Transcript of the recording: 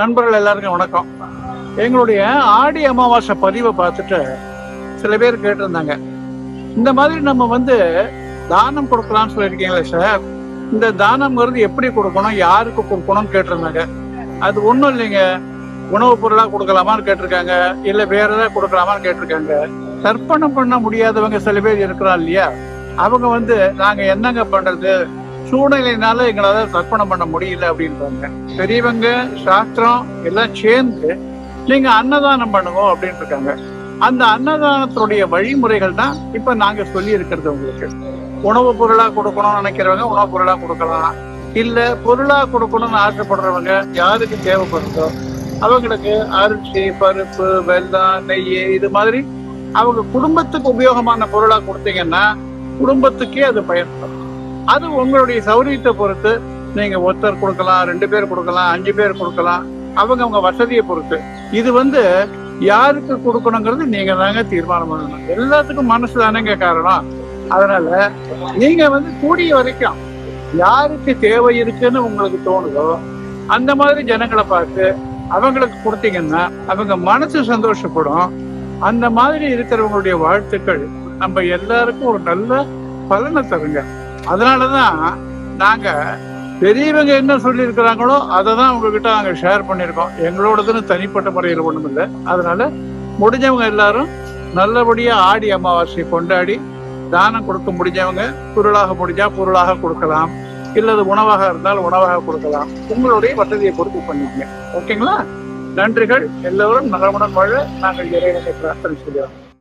நண்பர்கள் எல்லாருக்கும் வணக்கம். எங்களுடைய ஆடி அமாவாசை பதிவை பார்த்துட்டு சில பேர் கேட்டிருந்தாங்க. இந்த மாதிரி நம்ம வந்து தானம் கொடுக்கலாம்னு சொல்லியிருக்கீங்களே சார். இந்த தானம்ங்கிறது எப்படி கொடுக்கணும் யாருக்கு கொடுக்கணும்னு கேட்டிருந்தாங்க. அது ஒன்றும் இல்லைங்க. உணவுப் பொருளாக கொடுக்கலாமான்னு கேட்டிருக்காங்க. இல்லை வேற ஏதாவது கொடுக்கலாமான்னு கேட்டிருக்காங்க. தர்ப்பணம் பண்ண முடியாதவங்க சில பேர் இருக்கிறான் இல்லையா? அவங்க வந்து நாங்கள் என்னங்க பண்ணுறது சூழ்நிலையினால எங்களால தர்ப்பணம் பண்ண முடியல அப்படின்றாங்க. பெரியவங்க சாஸ்திரம் எல்லாம் சேர்ந்து நீங்க அன்னதானம் பண்ணுங்க அப்படின்னு இருக்காங்க அந்த அன்னதானத்துடைய வழிமுறைகள் தான் இப்ப நாங்க சொல்லி இருக்கிறது உங்களுக்கு. உணவு பொருளா கொடுக்கணும்னு நினைக்கிறவங்க உணவு பொருளா கொடுக்கலாம். இல்ல பொருளா கொடுக்கணும்னு ஆசைப்படுறவங்க யாருக்கு தேவைப்படுதோ அவங்களுக்கு அரிசி பருப்பு வெல்லம் நெய் இது மாதிரி அவங்க குடும்பத்துக்கு உபயோகமான பொருளா கொடுத்தீங்கன்னா குடும்பத்துக்கே அது பயன்படும். அது உங்களுடைய சௌரியத்தை பொறுத்து நீங்க ஒருத்தர் கொடுக்கலாம் ரெண்டு பேர் கொடுக்கலாம் அஞ்சு பேர் கொடுக்கலாம் அவங்க அவங்க வசதியை பொறுத்து. இது வந்து யாருக்கு கொடுக்கணுங்கிறது நீங்க தாங்க தீர்மானம் பண்ணணும். எல்லாத்துக்கும் மனசு தானேங்க காரணம். அதனால நீங்க வந்து கூடிய வரைக்கும் யாருக்கு தேவை இருக்குன்னு உங்களுக்கு தோணுதோ அந்த மாதிரி ஜனங்களை பார்த்து அவங்களுக்கு கொடுத்தீங்கன்னா அவங்க மனசு சந்தோஷப்படும். அந்த மாதிரி இருக்கிறவங்களுடைய வாழ்த்துக்கள் நம்ம எல்லாருக்கும் ஒரு நல்ல பலனை தருங்க. அதனாலதான் நாங்க பெரியவங்க என்ன சொல்லியிருக்கிறாங்களோ அதை தான் உங்ககிட்ட நாங்கள் ஷேர் பண்ணியிருக்கோம். எங்களோடதுன்னு தனிப்பட்ட முறையில் ஒன்றும் இல்லை. அதனால முடிஞ்சவங்க எல்லாரும் நல்லபடியாக ஆடி அமாவாசையை கொண்டாடி தானம் கொடுக்க முடிஞ்சவங்க பொருளாக முடிஞ்சா பொருளாக கொடுக்கலாம். இல்லது உணவாக இருந்தால் உணவாக கொடுக்கலாம். உங்களுடைய வசதியை பொறுத்து பண்ணிக்கங்க ஓகேங்களா? நன்றிகள். எல்லோரும் நலமுடன் வாழ நாங்கள் இறைவனை பிரார்த்தனை செய்கிறோம்.